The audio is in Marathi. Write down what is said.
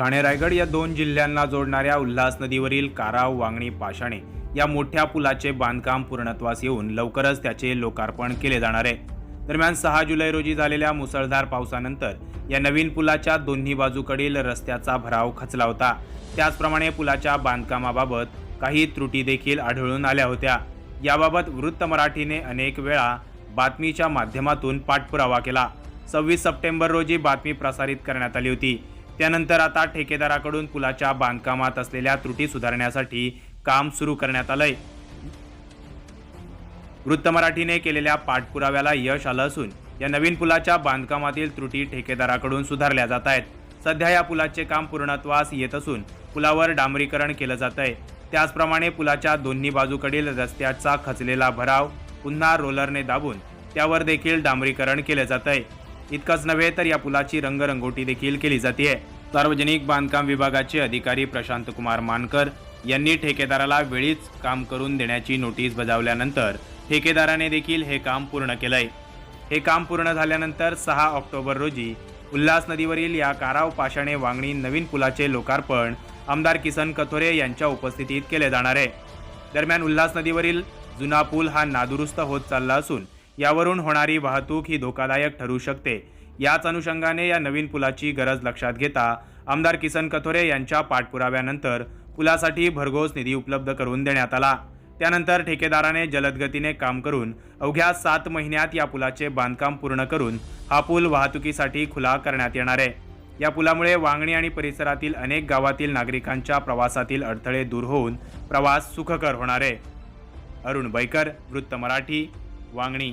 ठाणे रायगड या दोन जिल्ह्यांना जोडणाऱ्या उल्हास नदीवरील काराव वांगणी पाषाणे या मोठ्या पुलाचे बांधकाम पूर्णत्वास येऊन लवकरच त्याचे लोकार्पण केले जाणार आहे. दरम्यान सहा जुलै रोजी झालेल्या मुसळधार पावसानंतर या नवीन पुलाच्या दोन्ही बाजूकडील रस्त्याचा भराव खचला होता. त्याचप्रमाणे पुलाच्या बांधकामाबाबत काही त्रुटी देखील आढळून आल्या होत्या. याबाबत वृत्त मराठीने अनेक वेळा बातमीच्या माध्यमातून पाठपुरावा केला. सव्वीस सप्टेंबर रोजी बातमी प्रसारित करण्यात आली होती. त्यानंतर आता ठेकेदाराकडून पुलाच्या बांधकामात असलेल्या त्रुटी सुधारण्यासाठी काम सुरू करण्यात आलंय. वृत्त मराठीने केलेल्या पाठपुराव्याला यश आलं असून या नवीन पुलाच्या बांधकामातील त्रुटी ठेकेदाराकडून सुधारल्या जात आहेत. सध्या या पुलाचे काम पूर्णत्वास येत असून पुलावर डांबरीकरण केलं जात आहे. त्याचप्रमाणे पुलाच्या दोन्ही बाजूकडील रस्त्याचा खचलेला भराव पुन्हा रोलरने दाबून त्यावर देखील डांबरीकरण केलं जात आहे. इतकंच नव्हे तर या पुलाची रंगरंगोटी देखील केली जाते सार्वजनिक बांधकाम विभागाचे अधिकारी प्रशांत कुमार मानकर यांनी ठेकेदाराला वेळीच काम करून देण्याची नोटीस बजावल्यानंतर ठेकेदाराने देखील हे काम पूर्ण केलंय. हे काम पूर्ण झाल्यानंतर सहा ऑक्टोबर रोजी उल्हास नदीवरील या काराव पाषाणे वांगणी नवीन पुलाचे लोकार्पण आमदार किसन कथोरे यांच्या उपस्थितीत केले जाणार आहे. दरम्यान उल्हास नदीवरील जुना पूल हा नादुरुस्त होत चालला असून यावरून होणारी वाहतूक ही धोकादायक ठरू शकते. याच अनुषंगाने या नवीन पुलाची गरज लक्षात घेता आमदार किसन कथोरे यांच्या पाठपुराव्यानंतर पुलासाठी भरघोस निधी उपलब्ध करून देण्यात आला. त्यानंतर ठेकेदाराने जलदगतीने काम करून अवघ्या सात महिन्यात या पुलाचे बांधकाम पूर्ण करून हा पूल वाहतुकीसाठी खुला करण्यात येणार आहे. या पुलामुळे वांगणी आणि परिसरातील अनेक गावातील नागरिकांच्या प्रवासातील अडथळे दूर होऊन प्रवास सुखकर होणार आहे. अरुण बैकर वृत्त मराठी वांगणी.